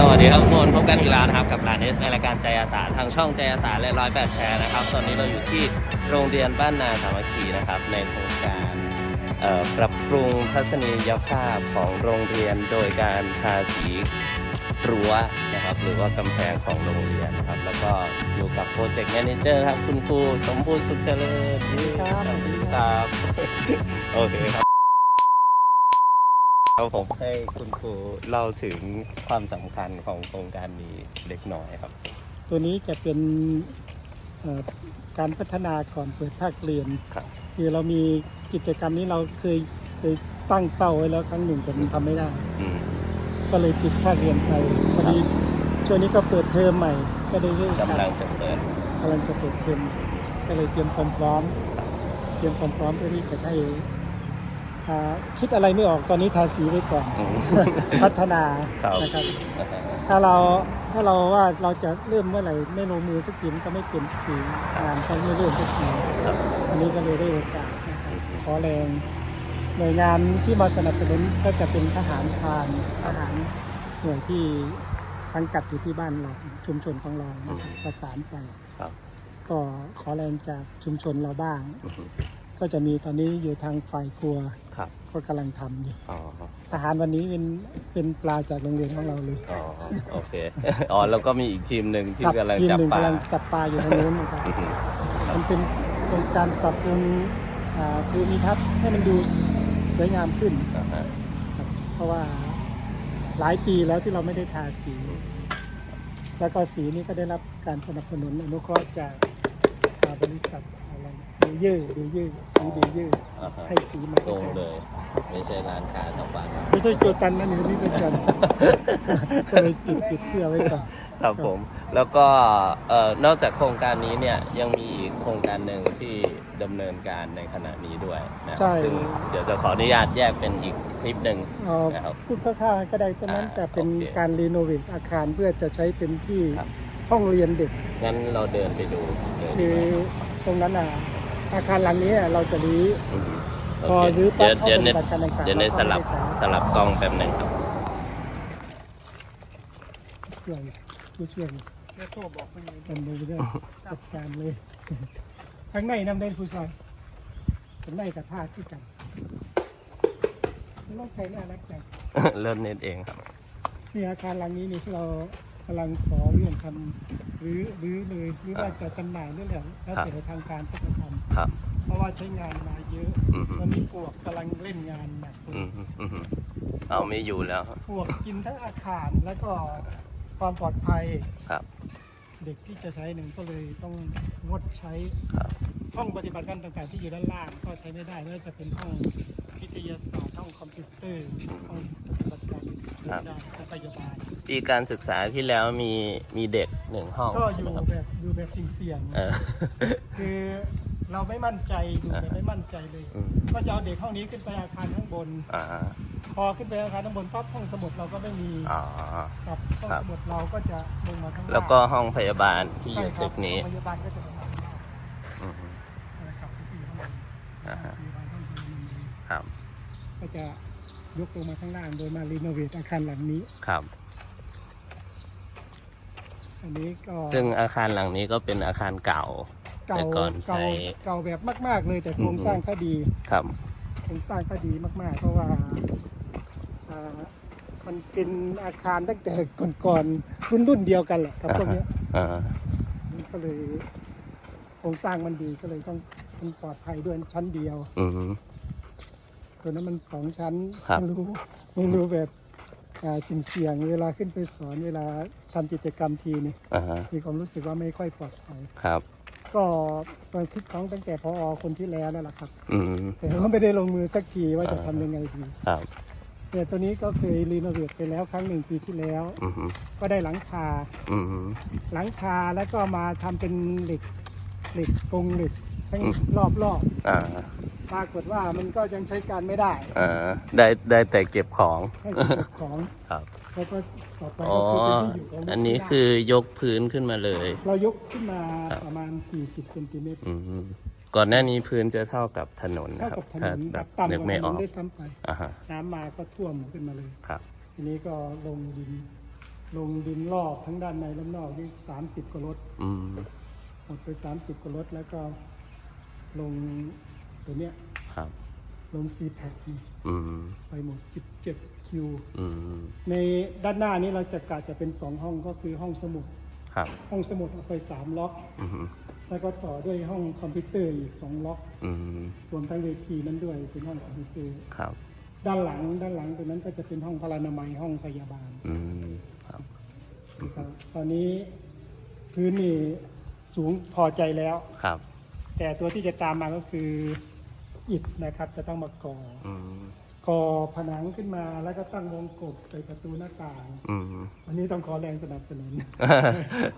สวัสดีครับทุกคนพบกันอีกแล้วนะครับกับร้านเอสในรายการใจอาสาทางช่องใจอาสาและร้อยแปดแชร์นะครับตอนนี้เราอยู่ที่โรงเรียนบ้านนาสามัคคีนะครับในโครงการเอ่อปรับปรุงทัศนียภาพของโรงเรียนโดยการทาสีรั้วนะครับหรือว่ากำแพงของโรงเรียนนะครับแล้วก็อยู่กับโปรเจกต์แมเนเจอร์ครับคุณครูสมบูรณ์สุขเจริญครับสวัสดีครับโอเคครับ ครับผมให้คุณครูเล่าถึงความสำคัญของโครงการนี้เล็กน้อยครับ ตัวนี้จะเป็นเอ่อการพัฒนาก่อนเปิดภาคเรียนครับ คือเรามีกิจกรรมนี้เราเคยเคยตั้งเป้าไว้แล้วครั้งหนึ่งแต่มันทำไม่ได้ อืม ก็เลยปิดภาคเรียนไปพอดีช่วงนี้ก็เปิดเทอมใหม่ ก็ได้เรื่องกำลังจะเปิดกำลังจะเปิดเทอมก็เลยเตรียมความพร้อม เตรียมความพร้อมเพื่อที่จะให้ อ่าคิดอะไรไม่ออกตอนนี้ทาสีไว้ก่อน อืม พัฒนาครับ นะครับ ถ้าเราถ้าเราว่าเราจะเริ่มเมื่อไหร่ไม่ลงมือสักทีมันก็ไม่เป็นสักทีงานก็ไม่เริ่มสักทีครับ อันนี้ก็เลยได้โอกาสนะครับขอแรงหน่วยงานที่มาสนับสนุนก็จะเป็นทหารพรานทหารหน่วยที่สังกัดอยู่ที่บ้านเราชุมชนของเรานะครับประสานไปครับ ก็ขอแรงจากชุมชนเราบ้างอืม ก็จะมีตอนนี้อยู่ทางฝ่ายครัวครับก็กำลังทำอยู่อ๋อทหารวันนี้เป็นเป็นปลาจากโรงเรียนของเราเลยอ๋อโอเคอ๋อแล้วก็มีอีกทีมหนึ่งที่ครับกำลังทีมจับหนึ่งปลากำลังจับปลาอยู่ทางนู้นนะครับอืมมันเป็นโครงการปรับปรุงอ่าภูมิทัศน์ให้มันดูสวยงามขึ้น อ่าฮะครับเพราะว่าหลายปีแล้วที่เราไม่ได้ทาสี แล้วก็สีนี้ก็ได้รับการสนับสนุนอนุเคราะห์จากอ่าบริษัทอะไรเดเยอร์เดเยอร์สีเดเยอร์อ่าฮะให้สีมาตรงเลย ไม่ใช่ร้านค้าชาวบ้านไม่ใช่โจตันนะนี่นี่เป็นจันก็เลยปิดปิดเสื้อไว้ก่อน ครับผม แล้วก็เอ่อนอกจากโครงการนี้เนี่ยยังมีอีกโครงการหนึ่งที่ดำเนินการในขณะนี้ด้วยนะใช่ซึ่งเดี๋ยวจะขออนุญาตแยกเป็นอีกคลิปหนึ่งเอ่อนะครับ พูดคร่าวๆก็ได้ตอนนั้นอ่าแต่เป็นโอเคการรีโนเวทอาคารเพื่อจะใช้เป็นที่ครับ ห้องเรียนเด็ก งั้นเราเดินไปดูเลยคืดีอกว่าตรงนั้นอะ อาคารหลังนี้เราจะรื้อมโอพอเครื้อเดี๋ยวปั๊บเดี๋ยวเข้าเนปฏิบัติการต่างๆเดี๋ยวเนเราก็สลับไม่ได้ใช้สลับกล้องแป๊บหนึ่งครับช่วยช่วยช่วยแล้วโทรบอกเพื่อนกันดูเรื่องจัดการเลยข้างในน้ำเด่นผู้ชายข้างในกับท่าที่กันน้องใครน่ารักจังเริ่มเน็ตเองครับนี่อาคารหลังนี้นี่ที่เรากำลังขอเรื่องทำรื้อรื้อเลยหรือว่าจะจำหน่ายนี่แหละแล้วครับเสร็จในทางการก็จะท ครับำเพราะว่าใช้งานมาเยอะอือฮึตอนนี้ปลวกกำลังเล่นงานหนักเลยอืมอืมเอาไม่อยู่แล้วปลวกกินทั้งอาคารแล้วก็ความปลอดภัยครับ เด็กที่จะใช้หนึ่งก็เลยต้องงดใช้ครับ ห้องปฏิบัติการต่างๆที่อยู่ด้านล่างก็ใช้ไม่ได้ไม่ว่าจะเป็นห้องวิทยาศาสตร์ห้องคอมพิวเตอร์ห้องปฏิบัติการใช้ไม่ได้ห้องพยาบาล ปีการศึกษาที่แล้วมีมีเด็กหนึ่งห้องก็อยู่นะครับแบบอยู่แบบเสี่ยงเออ ๆคือ เราไม่มั่นใจอยู่แบบไม่มั่นใจเลย อืม ก็จะเอาเด็กห้องนี้ขึ้นไปอาคารข้างบน อ่าพอขึ้นไปอาคารข้างบนปั๊บห้องสมุดเราก็ไม่มีอ๋อกับห้องครับ สมุดเราก็จะลงมาข้างล่างแล้วก็ห้องพยาบาลที่อใช่ยู่ครัตึบกนี้ โรงพยาบาลก็จะเป็นข้างล่างอืม นะครับที่อยู่ข้างบนอ่าฮะ โรงพยาบาลข้างบนครับ ก็จะยกลงมาข้างล่างโดยมารีโนเวทอาคารหลังนี้ ครับ อันนี้ก็ซึ่งอาคารหลังนี้ก็เป็นอาคารเก่า เก่าแต่ก่อนใช้ เก่าเก่าแบบมาก ๆ เลยแต่โครงสร้างก็ดีครับ โครงสร้างก็ดีมาก ๆ เพราะว่าอ่ามันเป็นอาคารตั้งแต่ก่อนๆรุ่นรุ่นๆเดียวกันแหละกับพวกเนี้ยอ่า มันก็เลยโครงสร้างมันดีก็เลยต้องมันปลอดภัยด้วยชั้นเดียว อืม ตัวนั้นมันสองชั้นครับ ไม่รู้ไม่รู้แบบอ่าสิ่งเสี่ยงเวลาขึ้นไปสอนเวลาทำกิจกรรมทีนี่อ่าฮะมีความรู้สึกว่าไม่ค่อยปลอดภัย ครับ ก็ตอนคิดของตั้งแต่พอคนที่แล้วนั่นแหละครับ อืมแต่ก็ไม่ได้ลงมือสักทีว่าจะอ่าทำยังไงดีครับแต่ตัวนี้ก็เคยรีโนเวทไปแล้วครั้งหนึ่งปีที่แล้ว อืมก็ได้หลังคา อืม หลังคาแล้วก็มาทำเป็นเหล็กเหล็กกรงเหล็กทั้งอืม รอบรอบอ่า ปรากฏว่ามันก็ยังใช้การไม่ได้อ่าได้ได้แต่เก็บของ ให้เก็บของครับ แล้วก็ต่อไปอ๋อ ก็คือเป็นที่อยู่ของอันนี้คือยกพื้นขึ้นมาเลย เรายกขึ้นมาครับประมาณ 40เซนติเมตรอืมก่อนหน้านี้พื้นจะเท่ากับถนนเท่านะครับ กับถนถ้านแบบต่ำนึกกว่าไม่ถอนอกนได้ซ้ำไป อ่าฮะน้ำมาก็ท่วมขึ้นมาเลย ครับ ทีนี้ก็ลงดิน ลงดินรอบทั้งด้านในและนอกนี่สามสิบกว่ารถอืม หมดไปสามสิบกว่ารถแล้วก็ลง ตัวเนี้ยครับ ลงซีแพคอืมไปหมดสิบเจ็ดคิว อืมในด้านหน้านี้เราจะกะจะเป็นสองห้องก็คือห้องสมุด ครับ ห้องสมุดเอาไปสามล็อก อืมแล้วก็ต่อด้วยห้องคอมพิวเตอร์อีกสองล็อก อืมรวมทั้งเวทีนั้นด้วยเป็นห้องคอมพิวเตอร์ ครับ ด้านหลังด้านหลังตรงนั้นก็จะเป็นห้องพลานามัยห้องพยาบาลอืมครับ นะครับตอนนี้พื้นนี่สูงพอใจแล้ว ครับ แต่ตัวที่จะตามมาก็คือ อิฐนะครับ จะต้องมาก่ออืมก่อผนังขึ้นมาแล้วก็ตั้งวงกบใส่ประตูหน้าต่างอืมอันนี้ต้องขอแรงสนับสนุน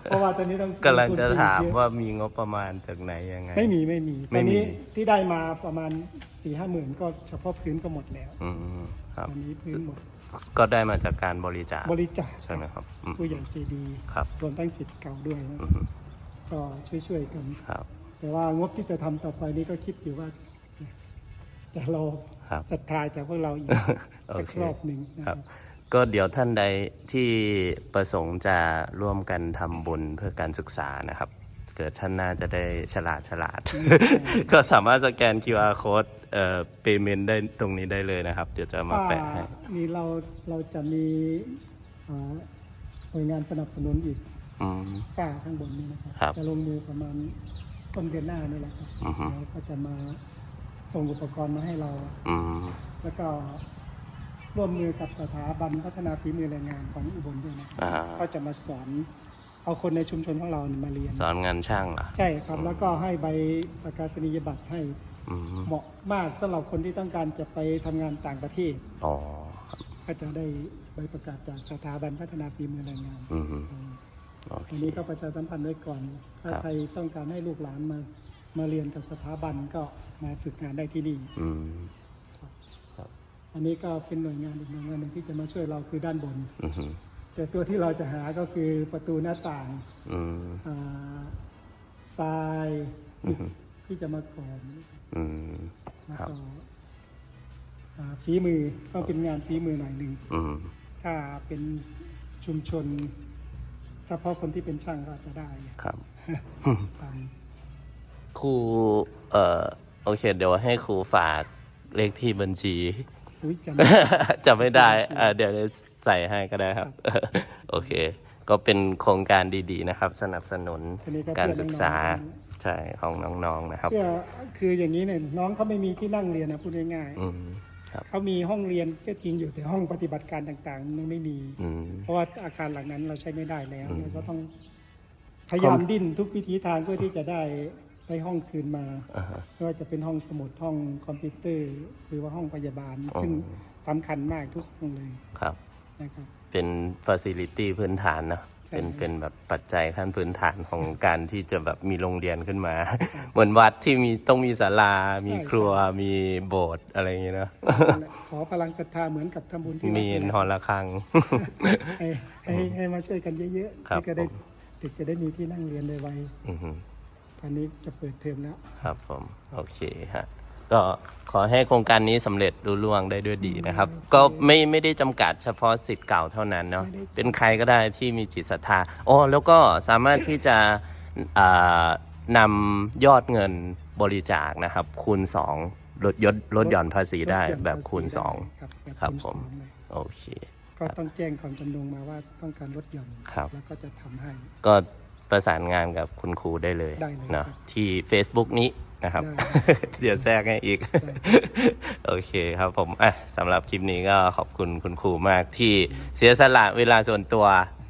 เพราะว่าตอนนี้ต้องกำลังจะถามลงทุนเยอะว่ามีงบประมาณจากไหนยังไง ไม่มีไม่มีตไม่อนมี นี้ที่ได้มาประมาณสี่ห้าหมื่นก็เฉพาะพื้นก็หมดแล้วอืมครับ ตอนนี้พื้นหมดก็ได้มาจากการบริจาคบริจาคใช่ไหมครับอืมผู้ใหญ่ใจดีครับรวมทั้งสิทธิ์เก่าด้วยนะอืมก็ช่วยๆกัน ครับ แต่ว่างบที่จะทำต่อไปนี้ก็คิดอยู่ว่า จะรอครับศรัทธาจากพวกเราอีกโอสักเครอบหนึ่งนะคครัรับบก็เดี๋ยวท่านใดที่ประสงค์จะร่วมกันทำบุญเพื่อการศึกษานะครับ เกิดท่านน่าจะได้ฉลาดฉลาด ก็สามารถสแกน QR code เอ่อ payment ได้ตรงนี้ได้เลยนะครับ เดี๋ยวจะมาแปะให้นี่เราเราจะมีอ่าหน่วยงานสนับสนุนอีกอืมฝ้าข้างบนนี้นะครับครับ จะลงมือประมาณต้นเดือนหน้านี่แหละครับอือฮึแล้วก็จะมา ส่งอุปกรณ์มาให้เรา อืมแล้วก็ร่วมมือกับสถาบันพัฒนาฝีมือแรงงานของอุบลด้วยนะอ่าก็จะมาสอนเอาคนในชุมชนของเราเนี่ยมาเรียน สอนงานช่างเหรอะใช่ครับแล้วก็ให้ใบประกาศนียบัตรให้อืมเหมาะมากสำหรับคนที่ต้องการจะไปทำงานต่างประเทศ อ๋อครับก็จะได้ใบประกาศจากสถาบันพัฒนาฝีมือแรงงานอืมโอเคอันนี้ก็ประชาสัมพันธ์ไว้ก่อน ถ้าครับ ใครต้องการให้ลูกหลานมา มาเรียนกับสถาบันก็มาฝึกงานได้ที่นี่ อืมอันนี้ก็เป็นหน่วยงานอีกหน่วยงานหนึ่งที่จะมาช่วยเราคือด้านบน อืมแต่ตัวที่เราจะหาก็คือประตูหน้าต่างอืมอ่าทรายอือฮึที่จะมาก่อนอืมแล้วครับก็อ่าฝีมือต้องเป็นงานฝีมือหน่อยหนึ่ง อืมถ้าเป็นชุมชนเฉพาะคนที่เป็นช่างก็จะได้ครับ ตาม ครูเอ่อโอเค เดี๋ยวให้ครูฝากเลขที่บัญชี อุ้ยจำจะไม่ได้อ่าเดี๋ยวใส่ให้ก็ได้ครับ โอเค ก็เป็นโครงการดีๆนะครับ สนับสนุนอันนี้ก็การเพื่อศึกษาใช่ของน้องๆนะครับเพื่อคืออย่างนี้เนี่ยน้องเขาไม่มีที่นั่งเรียนนะพูดง่ายอืมครับ ๆเขามีห้องเรียนก็จริงอยู่แต่ห้องปฏิบัติการต่างๆ มันไม่มี อืม เพราะว่าอาคารหลังนั้นเราใช้ไม่ได้แล้วอืม เราก็ต้องพยายามดิ้นทุกวิธีทางเพื่อที่จะได้ ได้ห้องคืนมาอ่าฮะไม่ว่าจะเป็นห้องสมุดห้องคอมพิวเตอร์ หรือว่าห้องพยาบาลอ๋อซึ่งสำคัญมากทุกห้องเลยครับนะครับ เป็นฟ a ซิลิตี้พื้นฐานเนอะใช่เป็นเป็นแบบปัจจัยขั้นพื้นฐานของการที่จะแบบมีโรงเรียนขึ้นมาเหมือนวัดที่มีต้องมีศาลา มีครัวมีโบสถ์อะไรอย่างเงี้ยเนอะขอพลังศรัทธาเหมือนกับทำบุญที่วัดมีนี่แหละหอระฆังให้ให้ให้มาช่วยกันเยอะๆครับที่จะได้ผมเด็กจะได้มีที่นั่งเรียนไวอือฮึๆ ตอนนี้จะเปิดเทอมแล้ว ครับผมโอเคฮะก็ขอให้โครงการนี้สำเร็จรุ่ล่วงได้ด้วยดีนะครับ ก็ไม่ไม่ได้จำกัดเฉพาะสิทธิ์เก่าเท่านั้นเนาะไม่ได้เป็นใครก็ได้ที่มีจิตศรัทธาอ๋อแล้วก็สามารถที่จะอ่านำยอดเงินบริจาคนะครับ คูณ 2 ลดยดลดหย่อนภาษีได้ลหย่อนแบบคูณภาษีได้ครับแบบครับคูณผมสองเลย2โอเค ก็ต้องแจ้งความจำนงมาว่าต้องการลดหย่อนครับ แล้วก็จะทำให้ ก็ ประสานงานกับคุณครูได้เลยได้เลยเนาะครับที่ Facebook นี้นะครับได้เดี๋ยวแทรกให้อีกได้โอเคครับผมอะสำหรับคลิปนี้ก็ขอบคุณคุณครูมากที่เสียสละเวลาส่วนตัว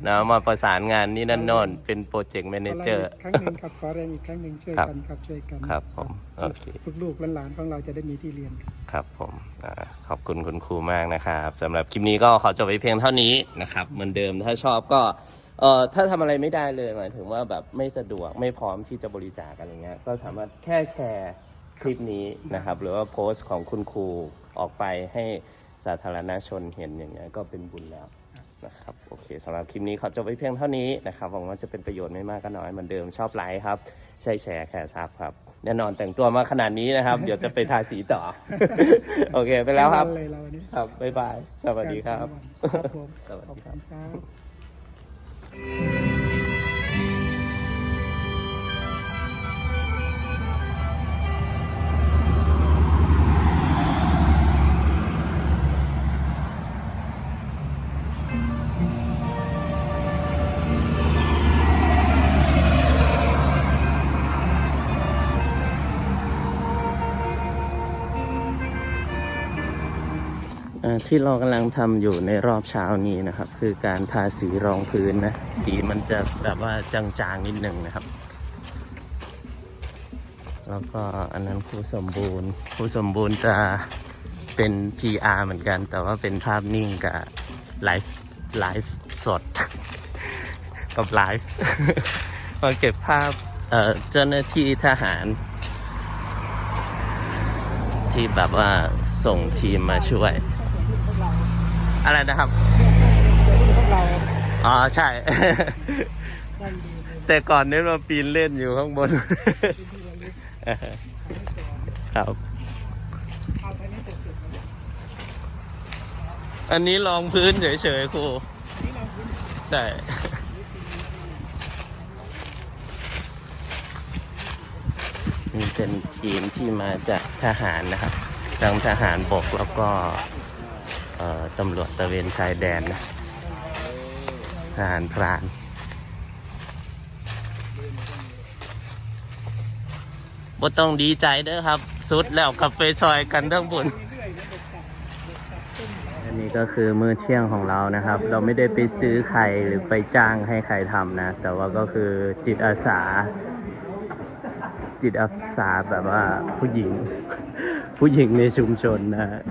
นะมาประสานงานนี่นั่นโน่นเป็นโปรเจกต์แมเนเจอร์ขอแรงอีกครั้งหนึ่งครับขอแรงอีกครั้งหนึ่งช่วยครับกันครับช่วยกันครับผมโอเคลูกๆหลานๆของเราจะได้มีที่เรียนครับผมอาขอบคุณคุณครูมากนะครับสำหรับคลิปนี้ก็ขอจบไปเพียงเท่านี้นะครับเหมือนเดิมถ้าชอบก็ เอ่อถ้าทำอะไรไม่ได้เลยหมายถึงว่าแบบไม่สะดวกไม่พร้อมที่จะบริจาคอะไรเงี้ยก็สามารถแค่แชร์คลิปนี้นะครับ หรือว่าโพสต์ของคุณครูออกไปให้สาธารณชนเห็นอย่างเงี้ยก็เป็นบุญแล้วนะครับโอเคสำหรับคลิปนี้ขอจบไปเพียงเท่านี้นะครับหวังว่าจะเป็นประโยชน์ไม่มากก็น้อยเหมือนเดิมชอบไลค์ครับ ใช่แชร์แค่ซับครับแน่นอนแต่งตัวมาขนาดนี้นะครับ เดี๋ยวจะไปทาสีต่อ โอเคไปแล้วครับทั้งนเลยเราวันนี้ครับบ๊ายบาย สวัสดีครับ ครับผมสวัสขอบดีคคุรับณครับ Thank you. ที่เรากำลังทำอยู่ในรอบเช้านี้นะครับ คือการทาสีรองพื้นนะ สีมันจะแบบว่าจางๆนิดหนึ่งนะครับ แล้วก็อันนั้นครูสมบูรณ์ครูสมบูรณ์จะเป็น PR เหมือนกัน แต่ว่าเป็นภาพนิ่งกับไลฟ์ไลฟ์สด กับไลฟ์มาเก็บภาพเจ้าหน้าที่ทหาร ที่แบบว่าส่งทีมมาช่วย อะไรนะครับพวกเราอ๋อใช่นั่งดูในแต่ก่อนนี้เราปีนเล่นอยู่ข้างบน ครับเอาไปนี้เสร็จๆแล้วอันนี้รองพื้นเฉยๆครูนี่เราพื้นใช่นี่เป็นทีมที่มาจากทหารนะครับทั้งทหารบกแล้วก็เอ่อ ตำรวจตะเวนชายแดนนะทหารพรานบ่ต้องดีใจเด้อครับ สุดแล้วกับไปซอยกันทั้งบุญอันนี้ก็คือมื้อเที่ยงของเรานะครับ เราไม่ได้ไปซื้อใครหรือไปจ้างให้ใครทำนะ แต่ว่าก็คือจิตอาสา จิตอาสาแบบว่าผู้หญิง ผู้หญิงในชุมชนนะ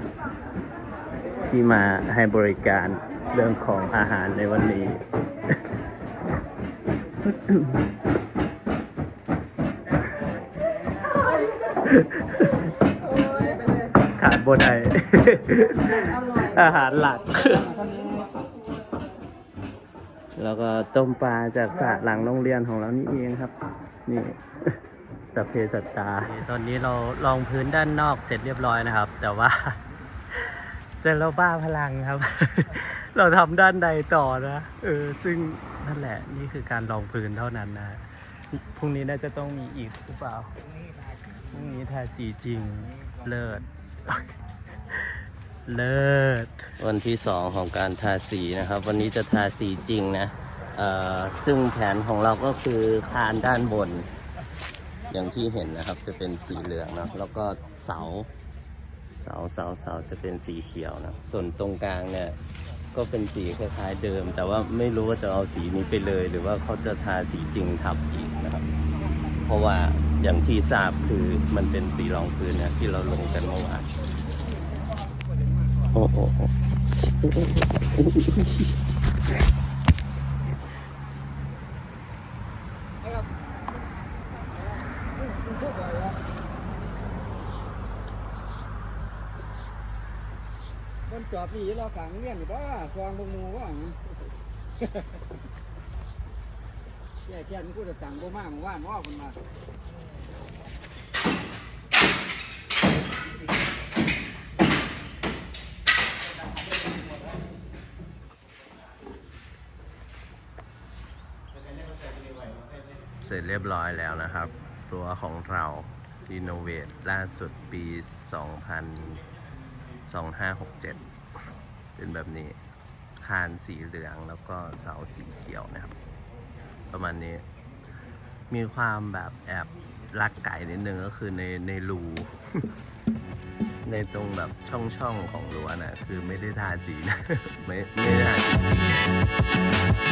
ที่มาให้บริการเรื่องของอาหารในวันนี้ ขาดบนไออาหารหลัก แล้วก็ต้มปลาจากสระหลังโรงเรียนของเรานี่เองครับ นี่สัพเพสัตตา ตอนนี้เราลองพื้นด้านนอกเสร็จเรียบร้อยนะครับ แต่ว่า แต่เราบ้าพลังครับ เราทำด้านใดต่อนะ เออ ซึ่งนั่นแหละนี่คือการลองพื้นเท่านั้นนะ พรุ่งนี้น่าจะต้องมีอีกหรือเปล่า พรุ่งนี้ทาสีจริง เลิศ เลิศ วันที่สองของการทาสีนะครับ วันนี้จะทาสีจริงนะ เอ่อ ซึ่งแผนของเราก็คือคานด้านบน อย่างที่เห็นนะครับ จะเป็นสีเหลืองเนะแล้วก็เสา เสาเสาเสาจะเป็นสีเขียวนะ ส่วนตรงกลางเนี่ย ก็เป็นสีคล้ายๆเดิม แต่ว่าไม่รู้ว่าจะเอาสีนี้ไปเลย หรือว่าเขาจะทาสีจริงทับอีกนะครับ เพราะว่าอย่างที่ทราบคือมันเป็นสีรองพื้นนะที่เราลงกันเมื่อวานโอ้โห มันจอดนี่เรากลางเงี้ยนี่บ้าฟองบงมูว่างแก่แก่มันกูจะสั่งโบมากมึงว่านว่าคนมาเสร็จเรียบร้อยแล้วนะครับ ตัวของเรารีโนเวทล่าสุดปี 2000 2567 เป็นแบบนี้ คานสีเหลืองแล้วก็เสาสีเขียวนะครับ ประมาณนี้ มีความแบบแอบลักไก่นิดนึงก็คือในในรูในตรงแบบช่องช่องของรั้วนะคือไม่ได้ทาสีนะ ไม่ไม่ได้ทาสี